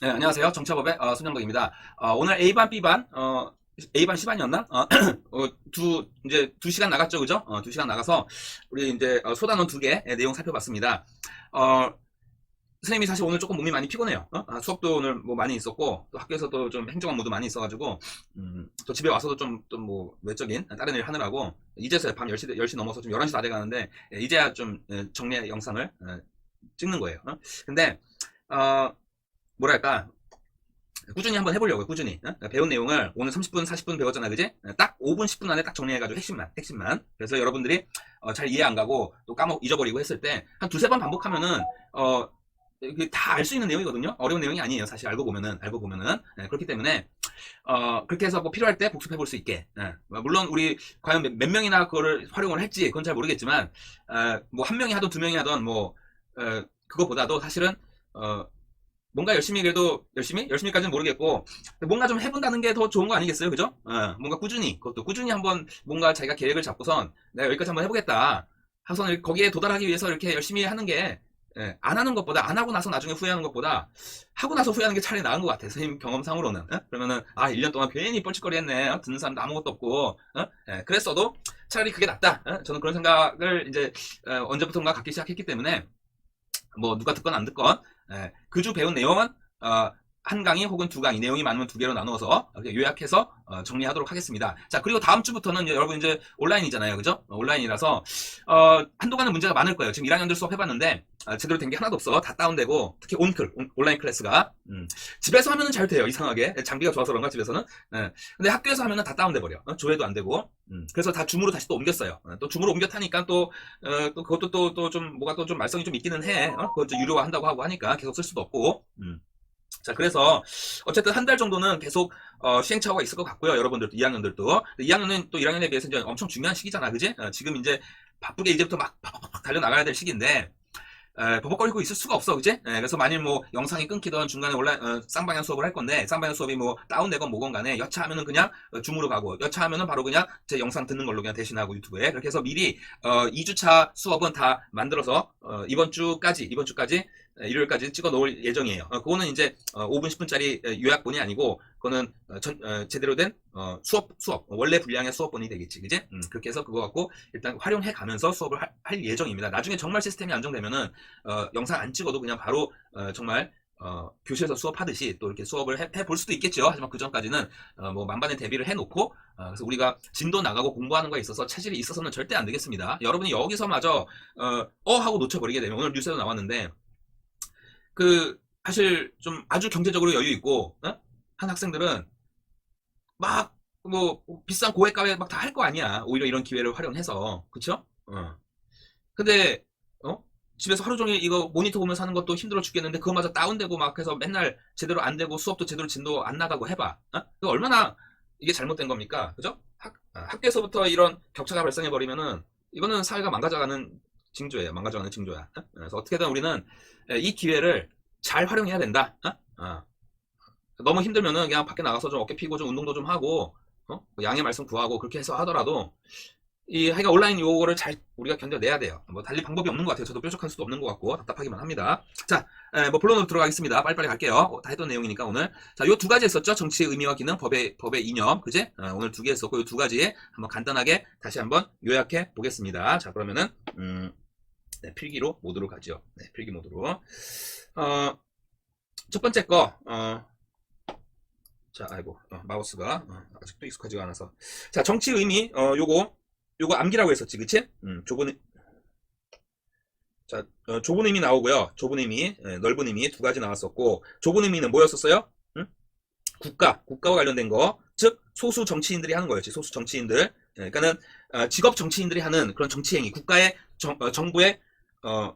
네, 안녕하세요. 정치업의 어, 손영덕입니다. 어, 오늘 A반, B반, 어, A반, C반이었나? 어, 어, 두, 이제 두 시간 나갔죠, 그죠? 어, 두 시간 나가서 우리 이제 어, 소단원 두 개 내용 살펴봤습니다. 어, 선생님이 사실 오늘 조금 몸이 많이 피곤해요. 어? 아, 수업도 오늘 뭐 많이 있었고, 또 학교에서도 좀 행정 업무도 많이 있어가지고, 음, 또 집에 와서도 좀, 또 뭐, 외적인 다른 일 하느라고, 이제서야 밤 10시, 10시 넘어서 좀 11시 다 돼가는데, 예, 이제야 좀 예, 정리 영상을 예, 찍는 거예요. 어? 근데, 어, 뭐랄까, 꾸준히 한번 해보려고요, 꾸준히. 어? 배운 내용을 오늘 30분, 40분 배웠잖아, 그지? 어, 딱 5분, 10분 안에 딱 정리해가지고 핵심만, 핵심만. 그래서 여러분들이 어, 잘 이해 안 가고 또 까먹, 잊어버리고 했을 때 한 두세 번 반복하면은, 어, 다 알 수 있는 내용이거든요. 어려운 내용이 아니에요. 사실 알고 보면은, 알고 보면은. 네, 그렇기 때문에, 어, 그렇게 해서 뭐 필요할 때 복습해 볼 수 있게. 예. 물론 우리 과연 몇, 몇 명이나 그거를 활용을 할지 그건 잘 모르겠지만, 어, 뭐한 명이 하든 두 명이 하든 뭐, 어, 그거보다도 사실은, 어, 뭔가 열심히 그래도 열심히 열심히까지는 모르겠고 뭔가 좀 해본다는 게 더 좋은 거 아니겠어요, 그죠? 어, 뭔가 꾸준히 그것도 꾸준히 한번 뭔가 자기가 계획을 잡고선 내가 여기까지 한번 해보겠다. 하선 거기에 도달하기 위해서 이렇게 열심히 하는 게 예, 안 하는 것보다 안 하고 나서 나중에 후회하는 것보다 하고 나서 후회하는 게 차라리 나은 것 같아요. 선생님 경험상으로는 예? 그러면은 아 1년 동안 괜히 뻘짓거리했네. 어? 듣는 사람도 아무것도 없고 어? 예, 그랬어도 차라리 그게 낫다. 어? 저는 그런 생각을 이제 어, 언제부턴가 갖기 시작했기 때문에 뭐 누가 듣건 안 듣건 예, 그주 배운 내용은 어, 한 강의 혹은 두 강의 내용이 많으면 두 개로 나누어서 요약해서 어, 정리하도록 하겠습니다. 자 그리고 다음 주부터는 여러분 이제 온라인이잖아요, 그죠? 어, 온라인이라서 어, 한동안은 문제가 많을 거예요. 지금 1학년들 수업 해봤는데 아, 제대로 된 게 하나도 없어. 다 다운되고 특히 온클 온, 온라인 클래스가 음, 집에서 하면은 잘 돼요. 이상하게 장비가 좋아서 그런가 집에서는. 예. 근데 학교에서 하면은 다 다운돼 버려. 어, 조회도 안 되고. 음, 그래서 다 줌으로 다시 또 옮겼어요. 어, 또 줌으로 옮겨 타니까 또, 어, 또 그것도 또 또 좀 뭐가 또 좀 말썽이 좀 있기는 해. 어? 좀 유료화 한다고 하고 하니까 계속 쓸 수도 없고. 음. 자, 그래서 어쨌든 한 달 정도는 계속 어, 시행착오가 있을 것 같고요. 여러분들도 2학년들도 2학년은 또 1학년에 비해서 이제 엄청 중요한 시기잖아, 그지? 어, 지금 이제 바쁘게 이제부터 막 달려 나가야 될 시기인데 에, 버벅거리고 있을 수가 없어, 그지? 에, 그래서 만일 뭐 영상이 끊기던 중간에 온라인 어, 쌍방향 수업을 할 건데 쌍방향 수업이 뭐 다운되건 뭐건 간에 여차하면은 그냥 어, 줌으로 가고 여차하면은 바로 그냥 제 영상 듣는 걸로 그냥 대신하고 유튜브에 그렇게 해서 미리 어, 2주차 수업은 다 만들어서 어, 이번 주까지 이번 주까지 에, 일요일까지 찍어 놓을 예정이에요. 어, 그거는 이제 어, 5분 10분짜리 요약본이 아니고 그거는 어, 전- 어, 제대로 된 어, 수업 수업 원래 분량의 수업본이 되겠지, 그지? 음, 그렇게 해서 그거 갖고 일단 활용해 가면서 수업을 할, 할 예정입니다. 나중에 정말 시스템이 안정되면은 어, 영상 안 찍어도 그냥 바로 어, 정말 어, 교실에서 수업하듯이 또 이렇게 수업을 해, 볼 수도 있겠죠. 하지만 그 전까지는 어, 뭐 만반의 대비를 해놓고 어, 그래서 우리가 진도 나가고 공부하는 거에 있어서 체질이 있어서는 절대 안 되겠습니다. 여러분이 여기서마저 어, 어 하고 놓쳐버리게 되면 오늘 뉴스에도 나왔는데 그 사실 좀 아주 경제적으로 여유 있고 어? 한 학생들은 막 뭐 비싼 고액 가에 막 다 할 거 아니야. 오히려 이런 기회를 활용해서 그쵸? 어. 근데 어? 집에서 하루 종일 이거 모니터 보면서 하는 것도 힘들어 죽겠는데 그거마저 다운되고 막 해서 맨날 제대로 안 되고 수업도 제대로 진도 안 나가고 해봐. 어? 그 얼마나 이게 잘못된 겁니까? 그죠? 학, 아, 학교에서부터 이런 격차가 발생해 버리면은 이거는 사회가 망가져가는 징조예요. 망가져가는 징조야. 어? 그래서 어떻게든 우리는 이 기회를 잘 활용해야 된다. 어? 어. 너무 힘들면은 그냥 밖에 나가서 좀 어깨 피고 좀 운동도 좀 하고 어? 뭐 양해 말씀 구하고 그렇게 해서 하더라도 이 하여간 온라인 요거를 잘 우리가 견뎌내야 돼요. 뭐 달리 방법이 없는 것 같아요. 저도 뾰족할 수도 없는 것 같고 답답하기만 합니다. 자, 에, 뭐 본론으로 들어가겠습니다. 빨리빨리 갈게요. 어, 다 했던 내용이니까 오늘 자, 요 두 가지 했었죠. 정치의 의미와 기능, 법의 법의 이념, 그제? 어, 오늘 두 개 했었고 요 두 가지 한번 간단하게 다시 한번 요약해 보겠습니다. 자, 그러면은 음, 네, 필기로 모드로 가죠. 네, 필기 모드로. 어, 첫 번째 거. 어, 자, 아이고, 어, 마우스가 어, 아직도 익숙하지가 않아서. 자, 정치 의미, 어, 요거, 요거 암기라고 했었지, 그치? 음, 좁은, 의- 자, 어, 좁은 의미 나오고요. 좁은 의미, 예, 넓은 의미 두 가지 나왔었고, 좁은 의미는 뭐였었어요? 응? 국가, 국가와 관련된 거, 즉 소수 정치인들이 하는 거였지, 소수 정치인들. 예, 그러니까는 어, 직업 정치인들이 하는 그런 정치 행위, 국가의 정, 어, 정부의 어,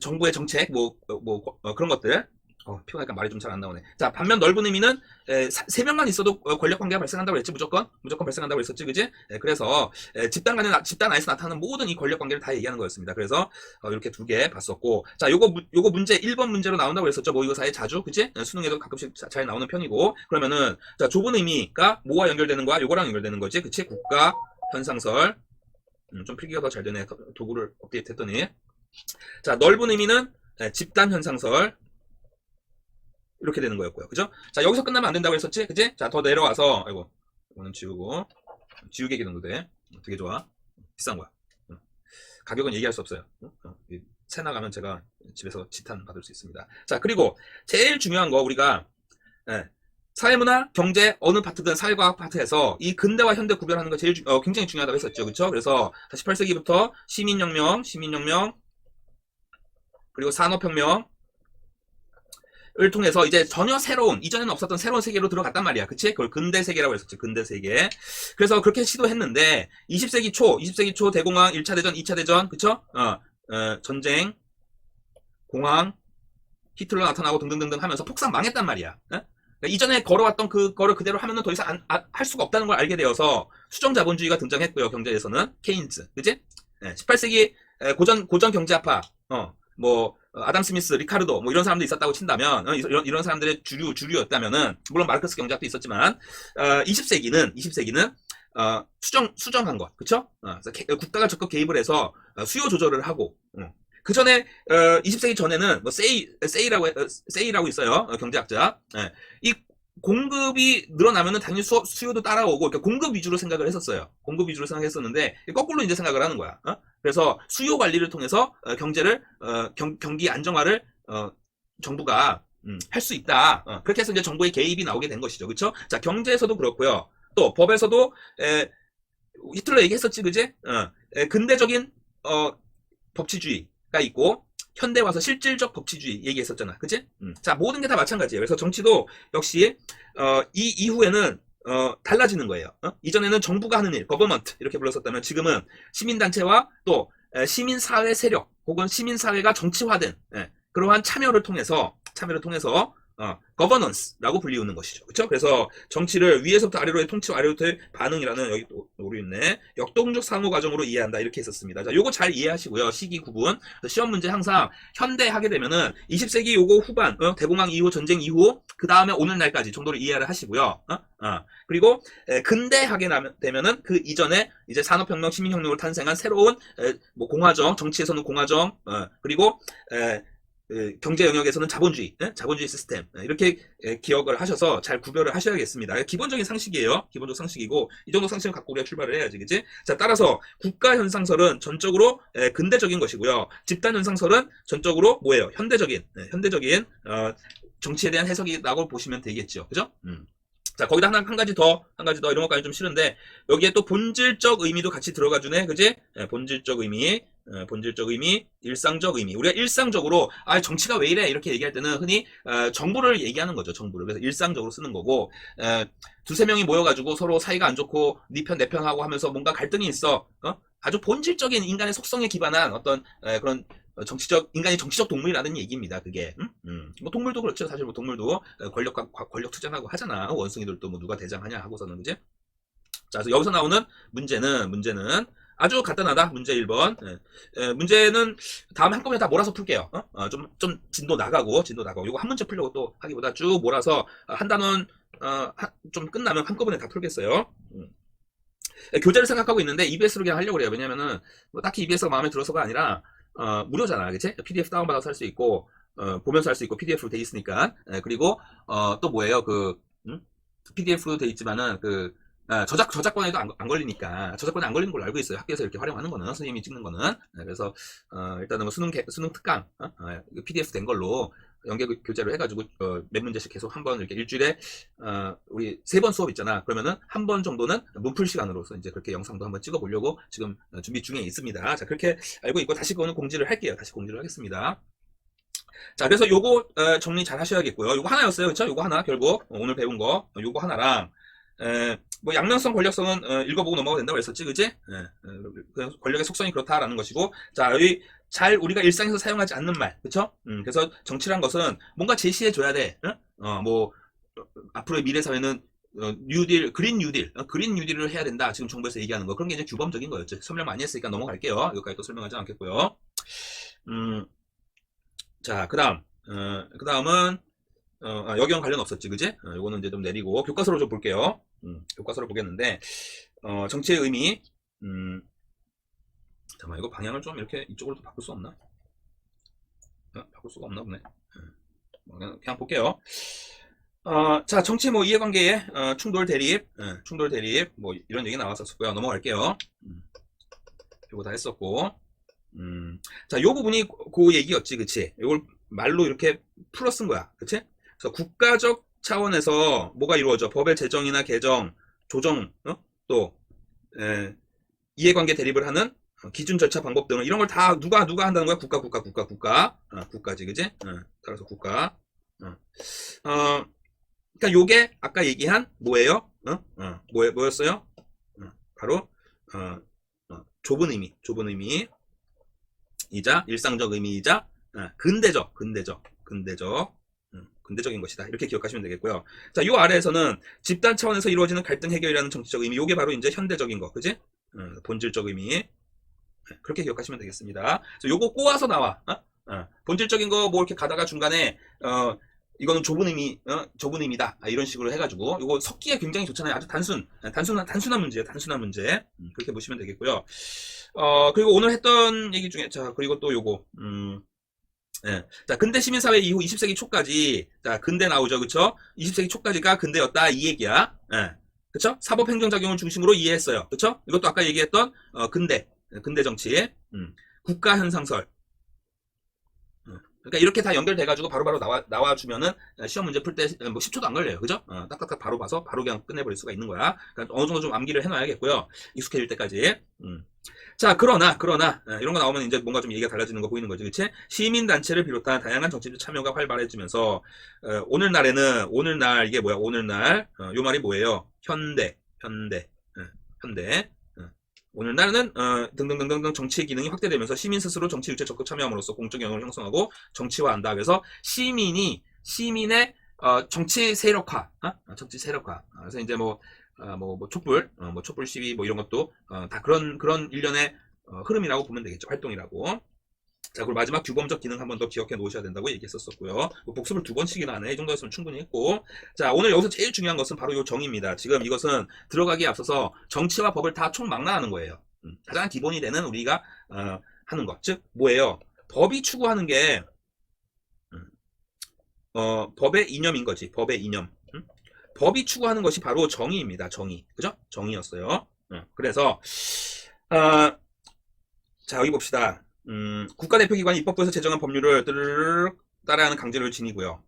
정부의 정책, 뭐, 어, 뭐 어, 그런 것들. 어, 피곤하니까 말이 좀 잘 안 나오네. 자, 반면 넓은 의미는 에, 사- 세 명만 있어도 어, 권력 관계가 발생한다고 했지 무조건 무조건 발생한다고 했었지 그지? 에, 그래서 에, 집단 간에 나- 집단 안에서 나타나는 모든 이 권력 관계를 다 얘기하는 거였습니다. 그래서 어, 이렇게 두 개 봤었고 자 요거 무- 요거 문제 1번 문제로 나온다고 했었죠. 뭐 이거 사회 자주 그지? 에, 수능에도 가끔씩 자- 잘 나오는 편이고 그러면은 자 좁은 의미가 뭐와 연결되는 거야? 요거랑 연결되는 거지 그치? 국가 현상설 음, 좀 필기가 더 잘 되네 도- 도구를 업데이트했더니 자 넓은 의미는 에, 집단 현상설 이렇게 되는 거였고요. 그죠? 자, 여기서 끝나면 안 된다고 했었지? 그지? 자, 더 내려와서, 아이고, 이거는 지우고, 지우개 기능도 돼. 되게 좋아. 비싼 거야. 응. 가격은 얘기할 수 없어요. 응? 어, 이새 나가면 제가 집에서 지탄 받을 수 있습니다. 자, 그리고 제일 중요한 거, 우리가, 예, 사회문화, 경제, 어느 파트든 사회과학 파트에서 이 근대와 현대 구별하는 거 제일 주- 어, 굉장히 중요하다고 했었죠. 그쵸? 그래서 18세기부터 시민혁명, 시민혁명, 그리고 산업혁명, 을 통해서 이제 전혀 새로운 이전에는 없었던 새로운 세계로 들어갔단 말이야. 그치? 그걸 근대 세계라고 했었지. 근대 세계. 그래서 그렇게 시도했는데 20세기 초, 20세기 초 대공황 1차 대전, 2차 대전, 그쵸? 어, 어, 전쟁, 공황, 히틀러 나타나고 등등등등 하면서 폭삭 망했단 말이야. 어? 그러니까 이전에 걸어왔던 그거를 그대로 하면은 더 이상 안- 아- 할 수가 없다는 걸 알게 되어서 수정 자본주의가 등장했고요. 경제에서는 케인즈, 그지? 18세기 고전 고전 경제학파, 어, 뭐 어, 아담 스미스, 리카르도 뭐 이런 사람들이 있었다고 친다면 어, 이런 이런 사람들의 주류 주류였다면은 물론 마르크스 경제학도 있었지만 어, 20세기는 20세기는 어, 수정 수정한 것, 그쵸? 어, 국가가 적극 개입을 해서 어, 수요 조절을 하고 그 전에 20세기 전에는 뭐 세이 세이라고 해- 어, 세이라고 있어요 어, 경제학자. 예. 이 공급이 늘어나면은 당연히 수, 수요도 따라오고 그러니까 공급 위주로 생각을 했었어요. 공급 위주로 생각했었는데 거꾸로 이제 생각을 하는 거야. 어? 그래서 수요 관리를 통해서 어, 경제를 어, 경, 경기 안정화를 어, 정부가 음, 할 수 있다. 어, 그렇게 해서 이제 정부의 개입이 나오게 된 것이죠. 그렇죠? 자 경제에서도 그렇고요. 또 법에서도 에, 히틀러 얘기했었지, 그지? 어, 에, 근대적인 어, 법치주의가 있고 현대 와서 실질적 법치주의 얘기했었잖아, 그지? 음. 자 모든 게 다 마찬가지예요. 그래서 정치도 역시 어, 이 이후에는 어, 달라지는 거예요. 어? 이전에는 정부가 하는 일, 거버먼트 이렇게 불렀었다면 지금은 시민단체와 또 에, 시민사회 세력 혹은 시민사회가 정치화된 예, 그러한 참여를 통해서 참여를 통해서 어, 거버넌스라고 불리우는 것이죠. 그렇죠? 그래서 정치를 위에서부터 아래로의 통치와 아래로부터의 반응이라는 여기 또 오류 있네. 역동적 상호 과정으로 이해한다 이렇게 했었습니다. 자, 요거 잘 이해하시고요. 시기 구분. 시험 문제 항상 현대 하게 되면은 20세기 요거 후반, 어, 대공황 이후 전쟁 이후 그 다음에 오늘날까지 정도를 이해를 하시고요. 어? 어. 그리고 에, 근대 하게 나면- 되면은 그 이전에 이제 산업혁명, 시민혁명으로 탄생한 새로운 에, 뭐 공화정, 정치에서는 공화정, 어, 그리고 에, 에, 경제 영역에서는 자본주의, 예? 자본주의 시스템 예, 이렇게 에, 기억을 하셔서 잘 구별을 하셔야겠습니다. 기본적인 상식이에요. 기본적 상식이고 이 정도 상식을 갖고 우리가 출발을 해야지, 그지? 자 따라서 국가 현상설은 전적으로 에, 근대적인 것이고요. 집단 현상설은 전적으로 뭐예요? 현대적인, 예, 현대적인 어, 정치에 대한 해석이라고 보시면 되겠죠, 그죠? 음. 자 거기다 하나 한 가지 더 한 가지 더 이런 것까지 좀 싫은데 여기에 또 본질적 의미도 같이 들어가 주네, 그지? 예, 본질적 의미. 어, 본질적 의미, 일상적 의미. 우리가 일상적으로 아 정치가 왜 이래 이렇게 얘기할 때는 흔히 어, 정부를 얘기하는 거죠. 정부를. 그래서 일상적으로 쓰는 거고 에, 두세 명이 모여가지고 서로 사이가 안 좋고 네편내 편 하고 하면서 뭔가 갈등이 있어. 어? 아주 본질적인 인간의 속성에 기반한 어떤 에, 그런 어, 정치적 인간이 정치적 동물이라는 얘기입니다. 그게 음? 음. 뭐 동물도 그렇죠. 사실 뭐 동물도 어, 권력과 과- 권력 투쟁하고 하잖아. 원숭이들도 뭐 누가 대장하냐 하고서는 그지? 자, 그래서 여기서 나오는 문제는 문제는 아주 간단하다. 문제 1번. 예, 문제는 다음에 한꺼번에 다 몰아서 풀게요. 어? 어, 좀, 좀 진도 나가고, 진도 나가고. 이거 한 문제 풀려고 또 하기보다 쭉 몰아서 어, 한 단원, 어, 한- 좀 끝나면 한꺼번에 다 풀겠어요. 음. 예, 교재를 생각하고 있는데 EBS로 그냥 하려고 그래요. 왜냐면은 뭐 딱히 EBS가 마음에 들어서가 아니라 어, 무료잖아. 그치? PDF 다운받아서 할 수 있고, 어, 보면서 할 수 있고, PDF로 돼 있으니까. 예, 그리고, 어, 또 뭐예요? 그, 음? PDF로 돼 있지만은, 그, 아, 저작, 저작권에도 안, 안 걸리니까. 저작권에 안 걸리는 걸로 알고 있어요. 학교에서 이렇게 활용하는 거는, 선생님이 찍는 거는. 네, 그래서, 어, 일단은 뭐 수능, 개- 수능 특강, 어? 어, PDF 된 걸로 연계 교- 교재로 해가지고, 어, 몇 문제씩 계속 한 번 이렇게 일주일에, 어, 우리 세 번 수업 있잖아. 그러면은 한 번 정도는 문풀 시간으로서 이제 그렇게 영상도 한번 찍어보려고 지금 어, 준비 중에 있습니다. 자, 그렇게 알고 있고 다시 그거는 공지를 할게요. 다시 공지를 하겠습니다. 자, 그래서 요거 어, 정리 잘 하셔야겠고요. 요거 하나였어요. 그쵸? 요거 하나, 결국. 어, 오늘 배운 거. 어, 요거 하나랑, 에, 뭐, 양면성, 권력성은 어, 읽어보고 넘어가도 된다고 했었지, 그지? 예, 어, 그 권력의 속성이 그렇다라는 것이고, 자, 여기 잘 우리가 일상에서 사용하지 않는 말, 그쵸? 음, 그래서 정치란 것은 뭔가 제시해 줘야 돼. 응? 어, 뭐, 어, 앞으로의 미래 사회는 어, 뉴딜, 그린 뉴딜, 어, 그린 뉴딜을 해야 된다. 지금 정부에서 얘기하는 거. 그런 게 이제 규범적인 거였죠. 설명 많이 했으니까 넘어갈게요. 여기까지 또 설명하지 않겠고요. 음, 자, 그 다음, 어, 그 다음은, 어, 아, 여기랑 관련 없었지, 그지? 어, 요거는 이제 좀 내리고, 교과서로 좀 볼게요. 음, 교과서로 보겠는데, 어, 정치의 의미, 음, 잠깐만, 이거 방향을 좀 이렇게 이쪽으로 또 바꿀 수 없나? 어, 바꿀 수가 없나 보네. 음. 뭐 그냥, 그냥 볼게요. 어, 자, 정치 뭐 이해관계의 어, 충돌 대립, 예, 충돌 대립, 뭐 이런 얘기 나왔었고요. 넘어갈게요. 음, 요거 다 했었고, 음, 자, 요 부분이 그, 그 얘기였지, 그치? 요걸 말로 이렇게 풀어 쓴 거야, 그치? 그래서 국가적 차원에서 뭐가 이루어져? 법의 제정이나 개정, 조정, 어? 또 에, 이해관계 대립을 하는 어, 기준 절차 방법 등을 이런 걸 다 누가 누가 한다는 거야? 국가, 국가, 국가, 국가, 어, 국가지, 그지? 어, 따라서 국가. 어, 어, 그러니까 요게 아까 얘기한 뭐예요? 어? 어, 뭐, 뭐였어요? 어, 바로 어, 어, 좁은 의미, 좁은 의미 이자 일상적 의미이자 어, 근대적, 근대적, 근대적, 음, 근대적인 것이다. 이렇게 기억하시면 되겠고요. 자, 요 아래에서는 집단 차원에서 이루어지는 갈등 해결이라는 정치적 의미, 요게 바로 이제 현대적인 거, 그지? 어, 본질적 의미. 네, 그렇게 기억하시면 되겠습니다. 그래서 요거 꼬아서 나와. 어? 어, 본질적인 거 뭐 이렇게 가다가 중간에 어, 이거는 좁은 의미, 어, 좁은 의미다. 아, 이런 식으로 해가지고 요거 섞기에 굉장히 좋잖아요. 아주 단순, 단순한 단순한 문제예요. 단순한 문제. 음, 그렇게 보시면 되겠고요. 어, 그리고 오늘 했던 얘기 중에 자 그리고 또 요거 음. 예. 자, 근대 시민사회 이후 20세기 초까지, 자, 근대 나오죠, 그쵸? 20세기 초까지가 근대였다, 이 얘기야. 예. 그쵸? 사법행정작용을 중심으로 이해했어요. 그쵸? 이것도 아까 얘기했던, 어, 근대, 예, 근대 정치, 음. 국가현상설. 음. 그러니까 이렇게 다 연결돼 가지고 바로바로 나와, 나와 주면은, 어, 시험 문제 풀 때, 뭐 10초도 안 걸려요. 그죠? 어, 딱딱딱 바로 봐서 바로 그냥 끝내 버릴 수가 있는 거야. 그러니까 어느 정도 좀 암기를 해 놔야겠고요. 익숙해질 때까지. 음. 자, 그러나, 그러나, 어, 이런 거 나오면 이제 뭔가 좀 얘기가 달라지는 거 보이는 거죠. 그치? 시민 단체를 비롯한 다양한 정치적 참여가 활발해지면서, 어, 오늘날에는, 오늘날, 이게 뭐야, 오늘날, 어, 요 말이 뭐예요? 현대, 현대, 어, 현대. 어. 오늘날은, 어, 등등등등등 정치의 기능이 확대되면서 시민 스스로 정치 유체 적극 참여함으로써 공적 영향을 형성하고 정치화한다. 그래서 시민이, 시민의, 어, 정치 세력화, 어? 정치 세력화. 어, 그래서 이제 뭐, 어, 뭐, 뭐 촛불, 어, 뭐 촛불 시위 뭐 이런 것도 어, 다 그런 그런 일련의 어, 흐름이라고 보면 되겠죠. 활동이라고. 자, 그리고 마지막 규범적 기능 한 번 더 기억해 놓으셔야 된다고 얘기했었었고요. 뭐 복습을 두 번씩이나 하네. 이 정도 였으면 충분히 했고. 자, 오늘 여기서 제일 중요한 것은 바로 이 정의입니다. 지금 이것은 들어가기에 앞서서 정치와 법을 다 총망라하는 거예요. 음, 가장 기본이 되는 우리가 어, 하는 것. 즉, 뭐예요? 법이 추구하는 게 음, 어, 법의 이념인 거지. 법의 이념. 음? 법이 추구하는 것이 바로 정의입니다. 정의. 그죠? 정의였어요. 어, 그래서, 아, 자, 여기 봅시다. 음, 국가대표기관이 입법부에서 제정한 법률을 따라하는 강제력을 지니고요.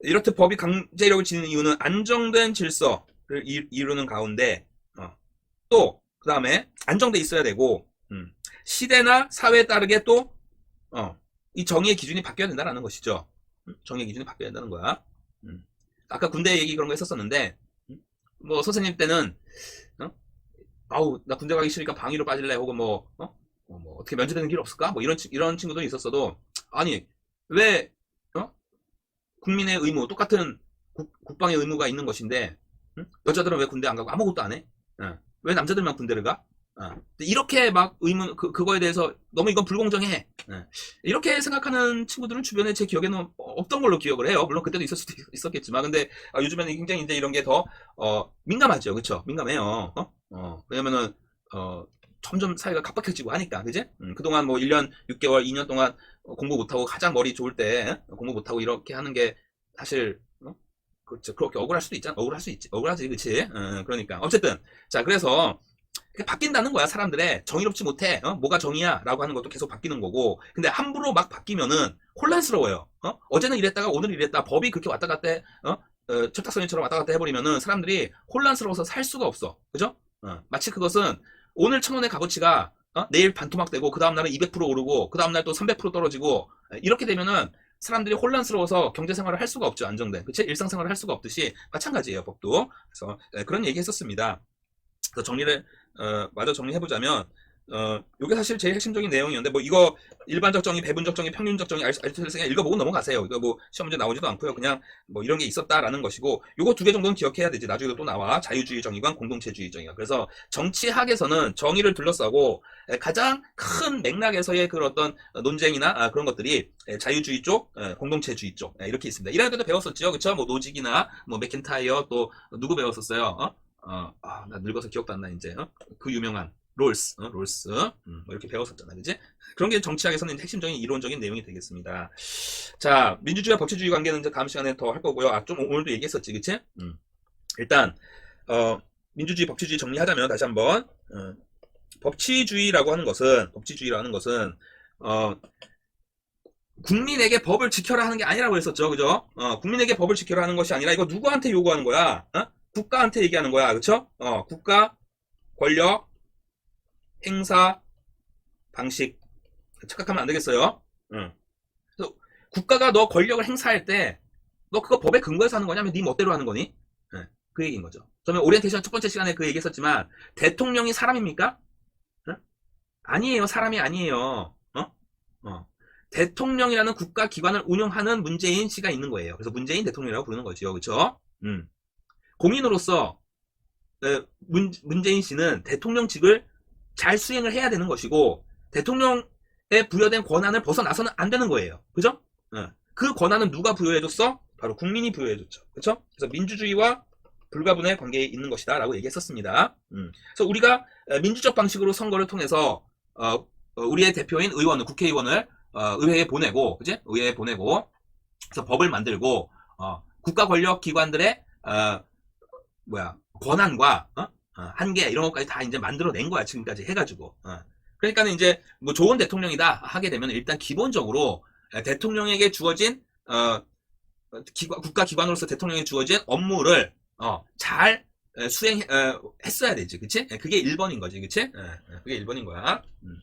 이렇듯 법이 강제력을 지니는 이유는 안정된 질서를 이, 이루는 가운데, 어, 또, 그 다음에 안정돼 있어야 되고, 음, 시대나 사회에 따르게 또, 어, 이 정의의 기준이 바뀌어야 된다는 것이죠. 음, 정의의 기준이 바뀌어야 된다는 거야. 음. 아까 군대 얘기 그런 거 했었었는데, 음? 뭐, 선생님 때는, 어? 아우, 나 군대 가기 싫으니까 방위로 빠질래, 혹은 뭐, 어? 어떻게 면제되는 길 없을까? 뭐, 이런, 친- 이런 친구도 있었어도, 아니, 왜, 어? 국민의 의무, 똑같은 국, 국방의 의무가 있는 것인데, 응? 여자들은 왜 군대 안 가고 아무것도 안 해? 어. 왜 남자들만 군대를 가? 어. 이렇게 막 의문, 그, 그거에 대해서 너무 이건 불공정해. 어. 이렇게 생각하는 친구들은 주변에 제 기억에는 없던 걸로 기억을 해요. 물론 그때도 있을 수도 있었겠지만, 근데 아, 요즘에는 굉장히 이제 이런 게 더 어, 민감하죠, 그렇죠? 민감해요. 어? 어, 왜냐면은 어, 점점 사회가 각박해지고 하니까, 그지? 음, 그동안 뭐 1년 6개월, 2년 동안 어, 공부 못하고 가장 머리 좋을 때 어, 공부 못하고 이렇게 하는 게 사실 어? 그렇죠. 그렇게 억울할 수도 있잖아. 억울할 수 있지. 억울하지, 그치? 어, 그러니까 어쨌든 자 그래서 바뀐다는 거야 사람들의 정의롭지 못해 어? 뭐가 정의야 라고 하는 것도 계속 바뀌는 거고 근데 함부로 막 바뀌면은 혼란스러워요 어? 어제는 이랬다가 오늘 이랬다 법이 그렇게 왔다 갔다 해, 어? 어, 철딱선이처럼 왔다 갔다 해버리면은 사람들이 혼란스러워서 살 수가 없어 그죠? 어, 마치 그것은 오늘 천 원의 값어치가 어? 내일 반토막 되고 그 다음 날은 200% 오르고 그 다음 날 또 300% 떨어지고 이렇게 되면은 사람들이 혼란스러워서 경제 생활을 할 수가 없죠 안정된. 그치? 일상 생활을 할 수가 없듯이 마찬가지예요 법도. 그래서 네, 그런 얘기 했었습니다. 그래서 정리를 어, 마저 정리해보자면, 어, 요게 사실 제일 핵심적인 내용이었는데, 뭐, 이거, 일반적 정의, 배분적 정의, 평균적 정의, 알토텔스가 읽어보고 넘어가세요. 이거 뭐, 시험 문제 나오지도 않고요. 그냥, 뭐, 이런 게 있었다라는 것이고, 요거 두 개 정도는 기억해야 되지. 나중에 또 나와. 자유주의 정의관, 공동체주의 정의관. 그래서, 정치학에서는 정의를 둘러싸고, 에, 가장 큰 맥락에서의 그런 어떤 논쟁이나 아, 그런 것들이 에, 자유주의 쪽, 에, 공동체주의 쪽, 에, 이렇게 있습니다. 1학년 때도 배웠었죠. 그쵸? 뭐, 노직이나, 뭐, 맥킨타이어, 또, 누구 배웠었어요? 어? 어, 아, 나 늙어서 기억도 안 나, 이제. 어? 그 유명한, 롤스, 어, 롤스, 음, 뭐 이렇게 배웠었잖아, 그지? 그런 게 정치학에서는 핵심적인 이론적인 내용이 되겠습니다. 자, 민주주의와 법치주의 관계는 이제 다음 시간에 더 할 거고요. 아, 좀 오늘도 얘기했었지, 그치? 음. 일단, 어, 민주주의, 법치주의 정리하자면 다시 한번, 어, 법치주의라고 하는 것은, 법치주의라고 하는 것은, 어, 국민에게 법을 지켜라 하는 게 아니라고 했었죠, 그죠? 어, 국민에게 법을 지켜라 하는 것이 아니라 이거 누구한테 요구하는 거야? 어? 국가한테 얘기하는 거야, 그쵸? 어, 국가, 권력, 행사, 방식. 착각하면 안 되겠어요. 응. 그래서 국가가 너 권력을 행사할 때, 너 그거 법에 근거해서 하는 거냐면 네 멋대로 하는 거니? 예, 그 얘기인 거죠. 저는 오리엔테이션 첫 번째 시간에 그 얘기했었지만, 대통령이 사람입니까? 응? 아니에요. 사람이 아니에요. 어? 어. 대통령이라는 국가 기관을 운영하는 문재인 씨가 있는 거예요. 그래서 문재인 대통령이라고 부르는 거죠. 그쵸? 음. 공인으로서, 에, 문, 문재인 씨는 대통령직을 잘 수행을 해야 되는 것이고 대통령에 부여된 권한을 벗어나서는 안 되는 거예요. 그죠? 어. 그 권한은 누가 부여해줬어? 바로 국민이 부여해줬죠. 그죠? 그래서 민주주의와 불가분의 관계에 있는 것이다 라고 얘기했었습니다. 음. 그래서 우리가 에, 민주적 방식으로 선거를 통해서 어, 어, 우리의 대표인 의원을 국회의원을 어, 의회에 보내고 그지? 의회에 보내고 그래서 법을 만들고 어, 국가 권력 기관들의 어, 뭐야 권한과 어? 어, 한계 이런 것까지 다 이제 만들어낸 거야 지금까지 해가지고 어. 그러니까는 이제 뭐 좋은 대통령이다 하게 되면 일단 기본적으로 에, 대통령에게 주어진 어, 기관, 국가 기관으로서 대통령에게 주어진 업무를 어, 잘 에, 수행 했어야 되지 그치? 에, 그게 1번인 거지 그치? 그게 1번인 거야 음.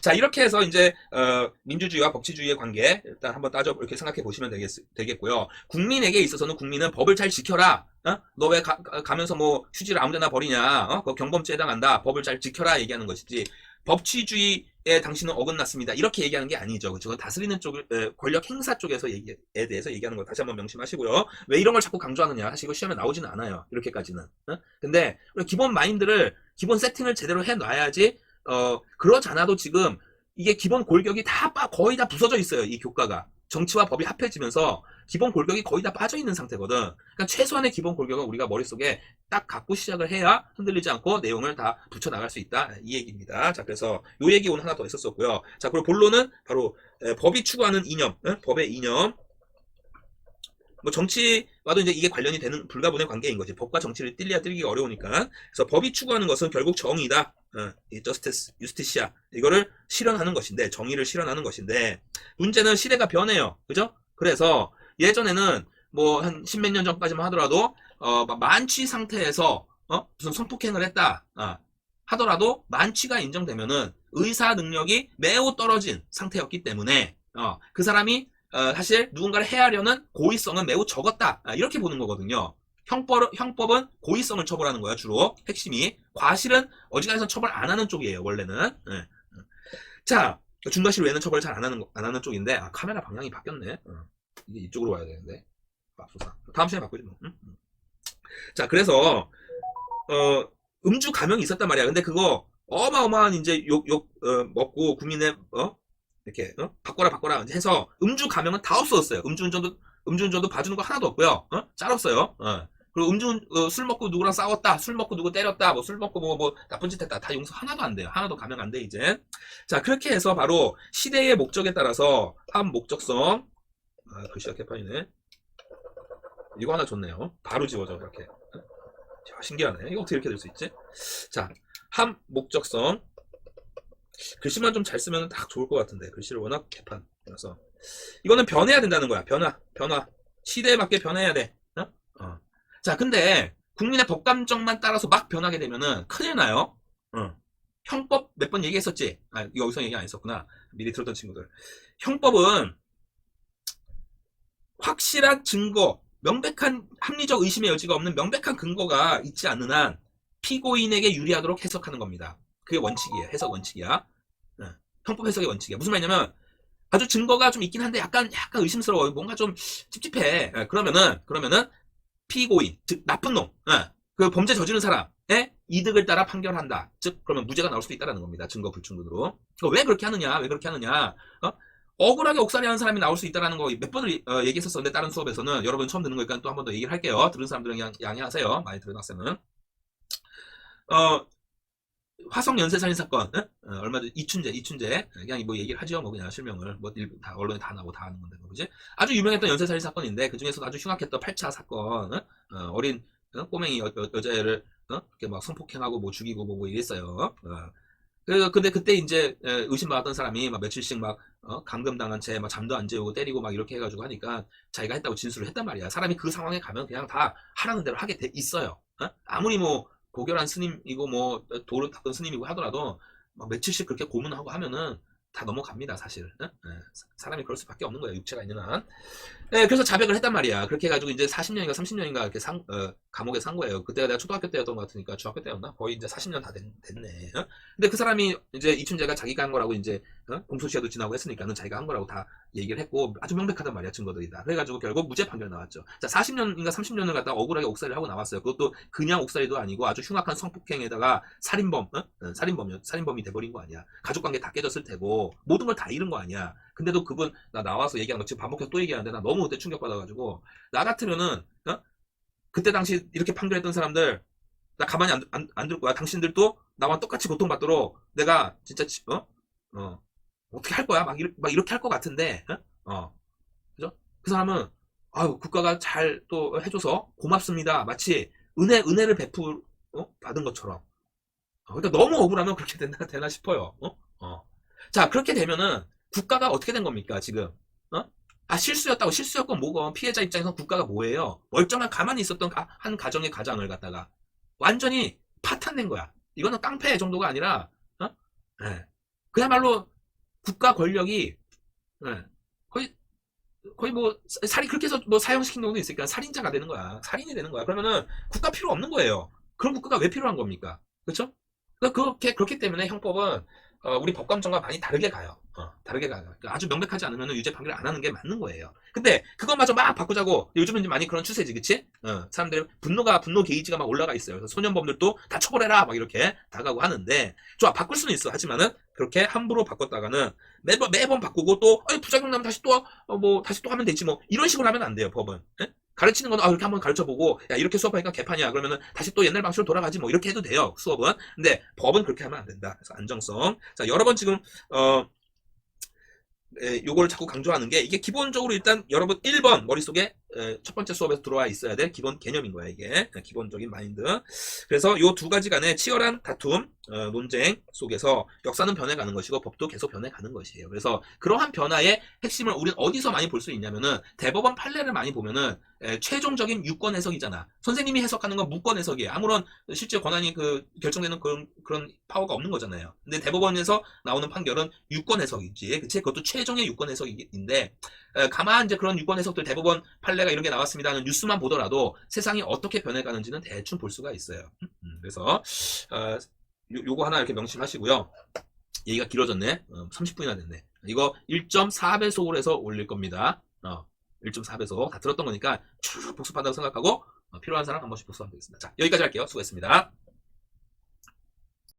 자 이렇게 해서 이제 어, 민주주의와 법치주의의 관계 일단 한번 따져 이렇게 생각해 보시면 되겠, 되겠고요 국민에게 있어서는 국민은 법을 잘 지켜라 어? 너왜 가면서 뭐 휴지를 아무데나 버리냐? 어? 그거 경범죄에 해당한다. 법을 잘 지켜라 얘기하는 것이지. 법치주의에 당신은 어긋났습니다. 이렇게 얘기하는 게 아니죠. 그죠? 다스리는 쪽을 에, 권력 행사 쪽에서 얘기에 대해서 얘기하는 거 다시 한번 명심하시고요. 왜 이런 걸 자꾸 강조하느냐? 사실 이거 시험에 나오지는 않아요. 이렇게까지는. 어? 근데 기본 마인드를 기본 세팅을 제대로 해 놔야지 어 그러지 않아도 지금 이게 기본 골격이 다 빠, 거의 다 부서져 있어요. 이 교과가. 정치와 법이 합해지면서 기본 골격이 거의 다 빠져 있는 상태거든. 그러니까 최소한의 기본 골격은 우리가 머릿속에 딱 갖고 시작을 해야 흔들리지 않고 내용을 다 붙여 나갈 수 있다. 이 얘기입니다. 자, 그래서 요 얘기 오늘 하나 더 있었었고요. 자, 그리고 본론은 바로 에, 법이 추구하는 이념, 에? 법의 이념. 뭐 정치와도 이제 이게 관련이 되는 불가분의 관계인 거지. 법과 정치를 뜰려야 뜰기가 어려우니까. 그래서 법이 추구하는 것은 결국 정의다. 어, 이 저스티스, 유스티시아 이거를 실현하는 것인데 정의를 실현하는 것인데 문제는 시대가 변해요. 그죠? 그래서 예전에는 뭐 한 십몇 년 전까지만 하더라도 어, 만취 상태에서 어? 무슨 성폭행을 했다 어, 하더라도 만취가 인정되면은 의사 능력이 매우 떨어진 상태였기 때문에 어, 그 사람이 어, 사실 누군가를 해하려는 고의성은 매우 적었다 아, 이렇게 보는 거거든요. 형법, 형법은 고의성을 처벌하는 거야 주로 핵심이 과실은 어지간해서 처벌 안 하는 쪽이에요 원래는. 네. 자 중과실 외에는 처벌 잘 안 하는 안 하는 쪽인데 아, 카메라 방향이 바뀌었네. 어. 이게 이쪽으로 와야 되는데. 맙소사. 다음 시간에 바꾸지 뭐. 응? 자, 그래서, 어, 음주 감염이 있었단 말이야. 근데 그거 어마어마한 이제 욕, 욕, 어, 먹고 국민의, 어? 이렇게, 어? 바꿔라, 바꿔라 해서 음주 감염은 다 없어졌어요. 음주운전도, 음주운전도 봐주는 거 하나도 없고요. 어? 짤 없어요. 어. 그리고 음주, 어, 술 먹고 누구랑 싸웠다, 술 먹고 누구 때렸다, 뭐 술 먹고 뭐, 뭐, 나쁜 짓 했다. 다 용서 하나도 안 돼요. 하나도 감염 안 돼, 이제. 자, 그렇게 해서 바로 시대의 목적에 따라서 한 목적성, 아, 글씨가 개판이네. 이거 하나 좋네요. 바로 지워져, 이렇게. 자, 신기하네. 이거 어떻게 이렇게 될 수 있지? 자, 함, 목적성. 글씨만 좀 잘 쓰면 딱 좋을 것 같은데. 글씨를 워낙 개판이라서. 이거는 변해야 된다는 거야. 변화, 변화. 시대에 맞게 변해야 돼. 자, 근데 국민의 법 감정만 따라서 막 변하게 되면은 큰일 나요. 어. 형법 몇 번 얘기했었지? 아, 여기서 얘기 안 했었구나. 미리 들었던 친구들. 형법은 확실한 증거, 명백한 합리적 의심의 여지가 없는 명백한 근거가 있지 않는 한 피고인에게 유리하도록 해석하는 겁니다. 그게 원칙이에요. 해석 원칙이야. 네. 형법 해석의 원칙이야. 무슨 말이냐면 아주 증거가 좀 있긴 한데 약간 약간 의심스러워. 뭔가 좀 찝찝해. 네. 그러면은 그러면은 피고인, 즉 나쁜 놈, 네. 그 범죄 저지른 사람의 이득을 따라 판결한다. 즉 그러면 무죄가 나올 수도 있다는 겁니다. 증거 불충분으로. 왜 그렇게 하느냐? 왜 그렇게 하느냐? 어? 억울하게 옥살이하는 사람이 나올 수 있다는 거 몇 번을 어, 얘기했었었는데 다른 수업에서는 여러분 처음 듣는 거니까 또 한 번 더 얘기를 할게요. 들은 사람들은 양해하세요. 많이 들은 학생은. 어, 화성 연쇄살인 사건, 응? 어, 얼마 전 이춘재, 이춘재, 그냥 뭐 얘기를 하죠, 뭐 그냥 실명을 뭐 일- 다 언론에 다 나고 다 아는 건데, 그지? 아주 유명했던 연쇄살인 사건인데 그 중에서도 아주 흉악했던 8차 사건, 응? 어, 어린 어? 꼬맹이 여, 자애를 어? 이렇게 막 성폭행하고 뭐 죽이고 뭐, 뭐 이랬어요. 어. 그 근데 그때 이제 에, 의심받았던 사람이 막 며칠씩 막 어? 감금당한 채 막 잠도 안 재우고 때리고 막 이렇게 해가지고 하니까 자기가 했다고 진술을 했단 말이야. 사람이 그 상황에 가면 그냥 다 하라는 대로 하게 돼 있어요. 어? 아무리 뭐 고결한 스님이고 뭐 도를 닦은 스님이고 하더라도 막 며칠씩 그렇게 고문하고 하면은 다 넘어갑니다, 사실. 어? 예, 사- 사람이 그럴 수밖에 없는 거예요, 육체가 있는 한. 예, 그래서 자백을 했단 말이야. 그렇게 해가지고 이제 40년인가 30년인가 이렇게 상, 어, 감옥에 산 거예요. 그때가 내가 초등학교 때였던 것 같으니까 중학교 때였나? 거의 이제 40년 다 됐, 네 근데 그 사람이 이제 이춘재가 자기가 한 거라고 이제 어? 공소시효도 지나고 했으니까는 자기가 한 거라고 다 얘기를 했고 아주 명백하단 말이야 증거들이 다. 그래가지고 결국 무죄 판결 나왔죠. 자 40년인가 30년을 갖다가 억울하게 옥살이를 하고 나왔어요. 그것도 그냥 옥살이도 아니고 아주 흉악한 성폭행에다가 살인범, 어? 어, 살인범이 살인범이 돼버린 거 아니야. 가족관계 다 깨졌을 테고 모든 걸 다 잃은 거 아니야. 근데도 그분 나 나와서 얘기한 거 지금 반복해서 또 얘기하는데 나 너무 그때 충격받아가지고 나 같으면은 어? 그때 당시 이렇게 판결했던 사람들 나 가만히 안, 안, 안 둘 거야. 당신들도 나와 똑같이 고통받도록 내가 진짜 지- 어? 어. 어떻게 할 거야? 막, 이렇게, 막 이렇게 할 것 같은데 어? 어. 그죠? 그 사람은 아유 국가가 잘 또 해줘서 고맙습니다. 마치 은혜 은혜를 베풀 어? 받은 것처럼. 어, 그러니까 너무 억울하면 그렇게 되나, 되나 싶어요. 어? 어. 자 그렇게 되면은 국가가 어떻게 된 겁니까 지금? 어? 아 실수였다고 실수였건 뭐건 피해자 입장에서 국가가 뭐예요? 멀쩡한 가만히 있었던 가- 한 가정의 가장을 갖다가 완전히 파탄낸 거야. 이거는 깡패 정도가 아니라 어? 예. 그야말로 국가 권력이 예. 거의 거의 뭐 사- 살인 그렇게 해서 뭐 사형시킨 경우도 있으니까 살인자가 되는 거야. 살인이 되는 거야. 그러면은 국가 필요 없는 거예요. 그럼 국가가 왜 필요한 겁니까? 그렇죠? 그렇게 그렇기 때문에 형법은 어, 우리 법감정과 많이 다르게 가요. 어, 다르게 가요. 그러니까 아주 명백하지 않으면 유죄 판결 안 하는 게 맞는 거예요. 근데 그것마저 막 바꾸자고 요즘은 이제 많이 그런 추세지, 그치? 어, 사람들 분노가 분노 게이지가 막 올라가 있어요. 그래서 소년범들도 다 처벌해라 막 이렇게 다가고 하는데 좋아 바꿀 수는 있어. 하지만은 그렇게 함부로 바꿨다가는 매번 매번 바꾸고 또 아니, 부작용 나면 다시 또뭐 다시 또 하면 되지 뭐 이런 식으로 하면 안 돼요 법은. 예? 가르치는 건 아, 이렇게 한번 가르쳐 보고 야 이렇게 수업하니까 개판이야 그러면은 다시 또 옛날 방식으로 돌아가지 뭐 이렇게 해도 돼요 수업은 근데 법은 그렇게 하면 안 된다 그래서 안정성 자 여러 번 지금 어 에, 요걸 자꾸 강조하는 게 이게 기본적으로 일단 여러분 1번 머릿속에 에, 첫 번째 수업에서 들어와 있어야 될 기본 개념인 거야 이게. 에, 기본적인 마인드. 그래서 요두 가지 간의 치열한 다툼 어, 논쟁 속에서 역사는 변해가는 것이고 법도 계속 변해가는 것이에요. 그래서 그러한 변화의 핵심을 우리는 어디서 많이 볼 수 있냐면은 대법원 판례를 많이 보면은 에, 최종적인 유권 해석이잖아. 선생님이 해석하는 건 무권 해석이에요. 아무런 실제 권한이 그 결정되는 그런 그런 파워가 없는 거잖아요. 근데 대법원에서 나오는 판결은 유권 해석이지. 그치? 그것도 최종의 유권 해석인데 에, 가만 이제 그런 유권 해석들 대법원 판례 가 이런 게 나왔습니다. 하는 뉴스만 보더라도 세상이 어떻게 변해가는지는 대충 볼 수가 있어요. 음, 그래서 어, 요, 요거 하나 이렇게 명심하시고요. 얘기가 길어졌네. 어, 30분이나 됐네. 이거 1.4배속으로 해서 올릴 겁니다. 어, 1.4배속 다 들었던 거니까 쭉 복습한다고 생각하고 어, 필요한 사람 한 번씩 복습하면 되겠습니다. 자 여기까지 할게요. 수고했습니다